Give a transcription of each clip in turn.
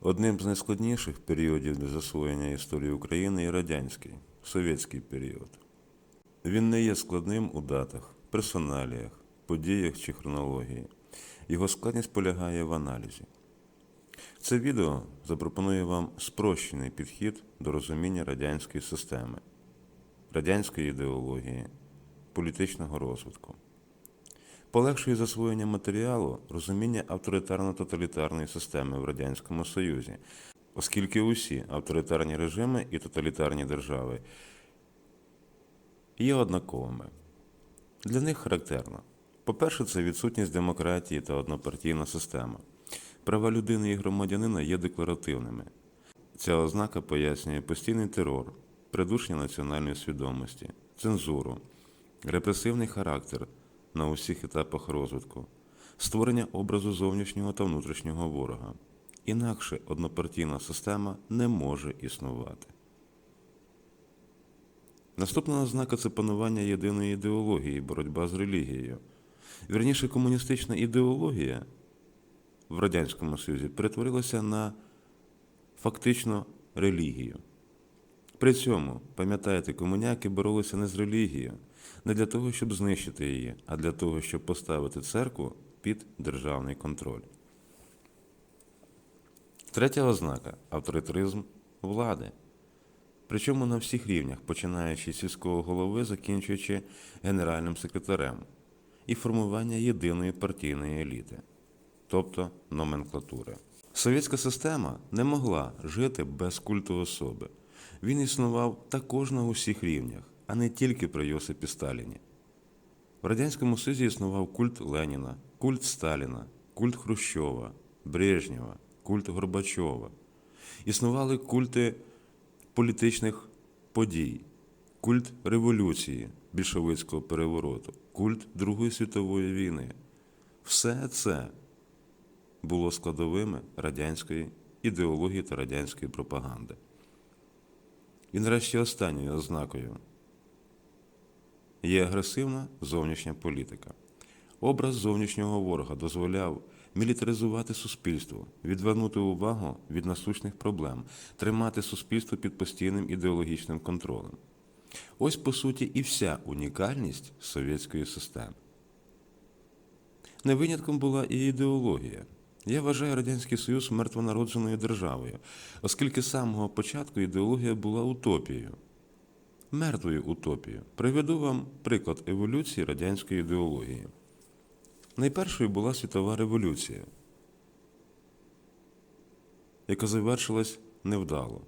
Одним з найскладніших періодів для засвоєння історії України є радянський, совєтський період. Він не є складним у датах, персоналіях, подіях чи хронології. Його складність полягає в аналізі. Це відео запропонує вам спрощений підхід до розуміння радянської системи, радянської ідеології, політичного розвитку. Полегшує засвоєння матеріалу розуміння авторитарно-тоталітарної системи в Радянському Союзі, оскільки усі авторитарні режими і тоталітарні держави є однаковими. Для них характерно. По-перше, це відсутність демократії та однопартійна система. Права людини і громадянина є декларативними. Ця ознака пояснює постійний терор, придушення національної свідомості, цензуру, репресивний характер на усіх етапах розвитку, створення образу зовнішнього та внутрішнього ворога. Інакше однопартійна система не може існувати. Наступна ознака це панування єдиної ідеології, боротьба з релігією. Вірніше, комуністична ідеологія в Радянському Союзі перетворилася на фактично релігію. При цьому, пам'ятаєте, комуняки боролися не з релігією, не для того, щоб знищити її, а для того, щоб поставити церкву під державний контроль. Третя ознака авторитаризм влади. Причому на всіх рівнях, починаючи з сільського голови, закінчуючи генеральним секретарем, і формування єдиної партійної еліти, тобто номенклатури. Совєтська система не могла жити без культу особи. Він існував також на усіх рівнях, а не тільки при Йосипі Сталіні. В Радянському Союзі існував культ Леніна, культ Сталіна, культ Хрущова, Брежнєва, культ Горбачова. Існували культи політичних подій, культ революції, більшовицького перевороту, культ Другої світової війни. Все це було складовими радянської ідеології та радянської пропаганди. І нарешті останньою ознакою є агресивна зовнішня політика. Образ зовнішнього ворога дозволяв мілітаризувати суспільство, відвернути увагу від насущних проблем, тримати суспільство під постійним ідеологічним контролем. Ось по суті і вся унікальність совєтської системи. Не винятком була і ідеологія. Я вважаю Радянський Союз мертвонародженою державою, оскільки з самого початку ідеологія була утопією. Мертвою утопією. Приведу вам приклад еволюції радянської ідеології. Найпершою була світова революція, яка завершилась невдало,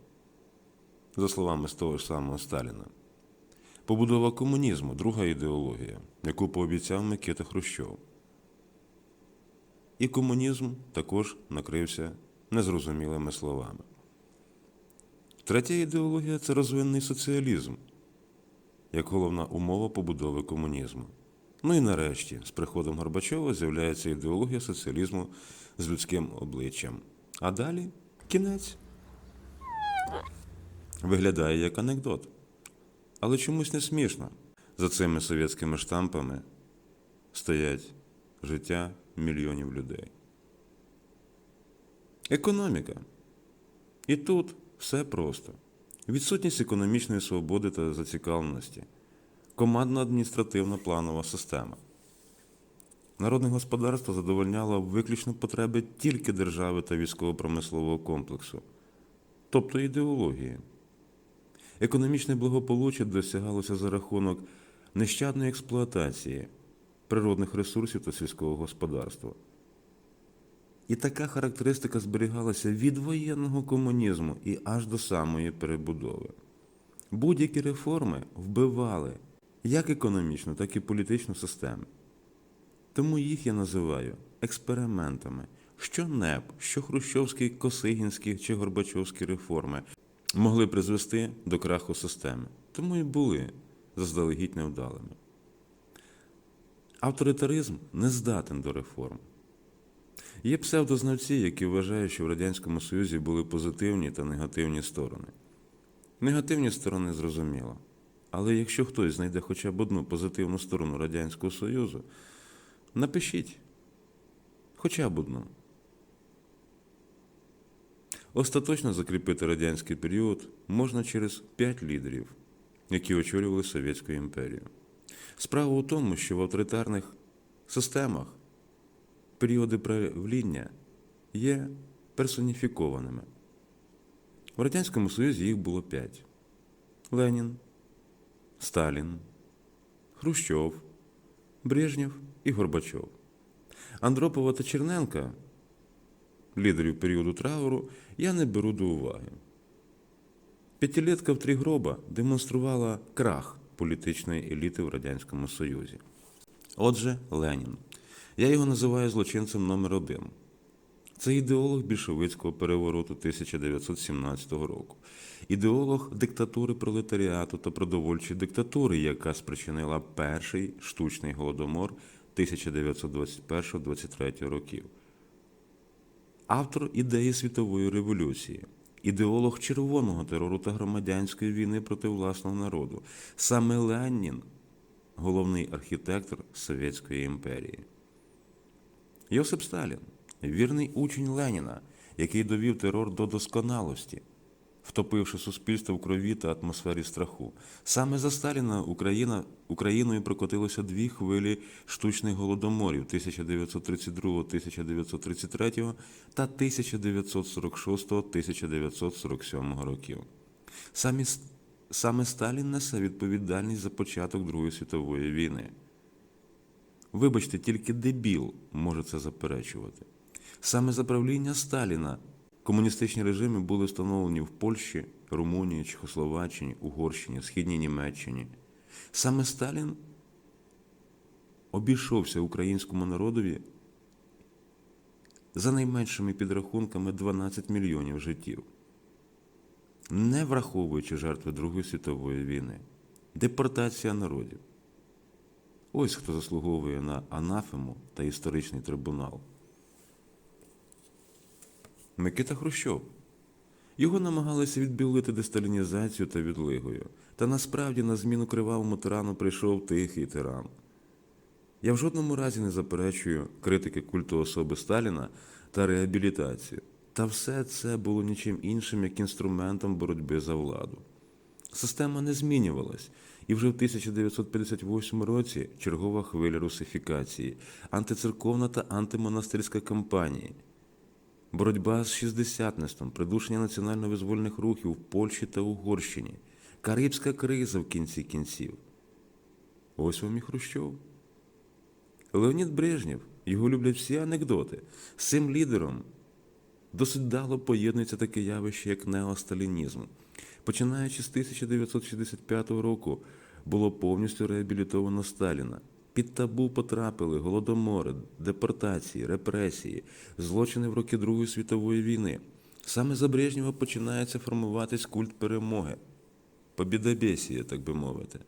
за словами з того ж самого Сталіна. Побудова комунізму друга ідеологія, яку пообіцяв Микита Хрущов. І комунізм також накрився незрозумілими словами. Третя ідеологія це розвинний соціалізм, як головна умова побудови комунізму. Ну і нарешті, з приходом Горбачова з'являється ідеологія соціалізму з людським обличчям. А далі кінець. Виглядає як анекдот. Але чомусь не смішно. За цими совєтськими штампами стоять життя мільйонів людей. Економіка. І тут все просто. Відсутність економічної свободи та зацікавленості, командна адміністративна планова система. Народне господарство задовольняло виключно потреби тільки держави та військово-промислового комплексу, тобто ідеології. Економічне благополуччя досягалося за рахунок нещадної експлуатації природних ресурсів та сільського господарства. І така характеристика зберігалася від воєнного комунізму і аж до самої перебудови. Будь-які реформи вбивали як економічну, так і політичну систему. Тому їх я називаю експериментами. Що НЕП, що Хрущовські, Косигінські чи Горбачовські реформи могли призвести до краху системи, тому і були заздалегідь невдалими. Авторитаризм не здатен до реформ. Є псевдознавці, які вважають, що в Радянському Союзі були позитивні та негативні сторони. Негативні сторони зрозуміло. Але якщо хтось знайде хоча б одну позитивну сторону Радянського Союзу, напишіть хоча б одну. Остаточно закріпити радянський період можна через п'ять лідерів, які очолювали Совєтську імперію. Справа у тому, що в авторитарних системах періоди правління є персоніфікованими. В Радянському Союзі їх було п'ять: Ленін, Сталін, Хрущов, Брежнєв і Горбачов. Андропова та Черненка, лідерів періоду трауру, я не беру до уваги. П'ятилетка в три гроба демонструвала крах політичної еліти в Радянському Союзі. Отже, Ленін. Я його називаю злочинцем номер один. Це ідеолог більшовицького перевороту 1917 року, ідеолог диктатури пролетаріату та продовольчої диктатури, яка спричинила перший штучний голодомор 1921-23 років. Автор ідеї світової революції, ідеолог червоного терору та громадянської війни проти власного народу. Саме Ленін – головний архітектор Совєтської імперії. Йосип Сталін вірний учень Леніна, який довів терор до досконалості, втопивши суспільство в крові та атмосфері страху. Саме за Сталіна Україна, Україною прокотилося дві хвилі штучних голодоморів 1932-1933 та 1946-1947 років. Самі, саме Сталін несе відповідальність за початок Другої світової війни. Вибачте, тільки дебіл може це заперечувати. Саме за правління Сталіна комуністичні режими були встановлені в Польщі, Румунії, Чехословаччині, Угорщині, Східній Німеччині. Саме Сталін обійшовся українському народові за найменшими підрахунками 12 мільйонів життів, не враховуючи жертви Другої світової війни, депортація народів. Ось хто заслуговує на анафему та історичний трибунал. Микита Хрущов. Його намагалися відбілити десталінізацію та відлигою. Та насправді на зміну кривавому тирану прийшов тихий тиран. Я в жодному разі не заперечую критики культу особи Сталіна та реабілітацію. Та все це було нічим іншим, як інструментом боротьби за владу. Система не змінювалась, і вже в 1958 році чергова хвиля русифікації, антицерковна та антимонастирська кампанії, боротьба з шістдесятництвом, придушення національно-визвольних рухів в Польщі та Угорщині, Карибська криза в кінці кінців. Ось вам і Хрущов. Леонід Брежнєв, його люблять всі анекдоти. З цим лідером досить дало поєднується таке явище, як неосталінізм. Починаючи з 1965 року, було повністю реабілітовано Сталіна. Під табу потрапили голодомори, депортації, репресії, злочини в роки Другої світової війни. Саме за Брежнєва починається формуватись культ перемоги, побідобєсія, так би мовити.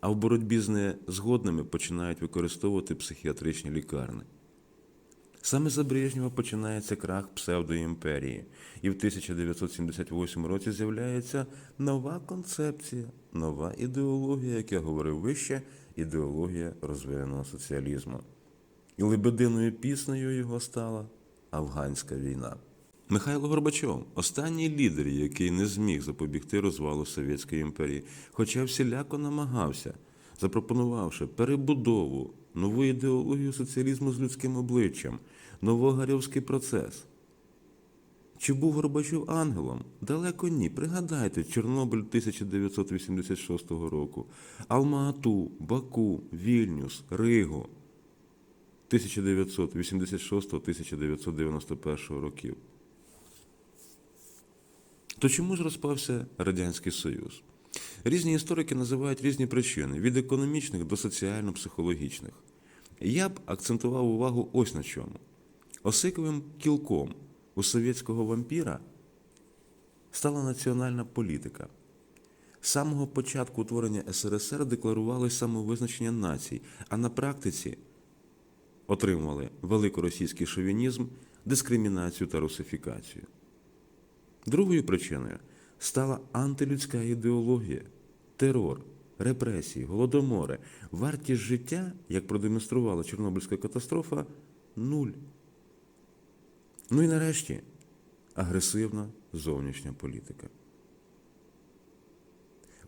А в боротьбі з незгодними починають використовувати психіатричні лікарні. Саме за Брежнєва починається крах псевдоімперії, і в 1978 році з'являється нова концепція, нова ідеологія, як я говорив вище, ідеологія розвиреного соціалізму. І лебединою піснею його стала афганська війна. Михайло Горбачов останній лідер, який не зміг запобігти розвалу Совєтської імперії, хоча всіляко намагався, запропонувавши перебудову, нову ідеологію соціалізму з людським обличчям, новогарівський процес. Чи був Горбачов ангелом? Далеко ні. Пригадайте, Чорнобиль 1986 року, Алма-Ату, Баку, Вільнюс, Ригу 1986-1991 років. То чому ж розпався Радянський Союз? Різні історики називають різні причини від економічних до соціально-психологічних. Я б акцентував увагу ось на чому. Осиковим кілком у совєтського вампіра стала національна політика. З самого початку утворення СРСР декларували самовизначення націй, а на практиці отримували великоросійський шовінізм, дискримінацію та русифікацію. Другою причиною стала антилюдська ідеологія, терор, репресії, голодомори. Вартість життя, як продемонструвала Чорнобильська катастрофа, нуль. Ну і нарешті агресивна зовнішня політика.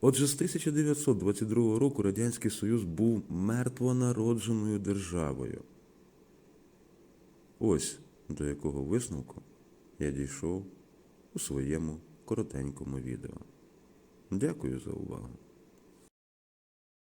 Отже, з 1922 року Радянський Союз був мертвонародженою державою. Ось до якого висновку я дійшов у своєму коротенькому відео. Дякую за увагу.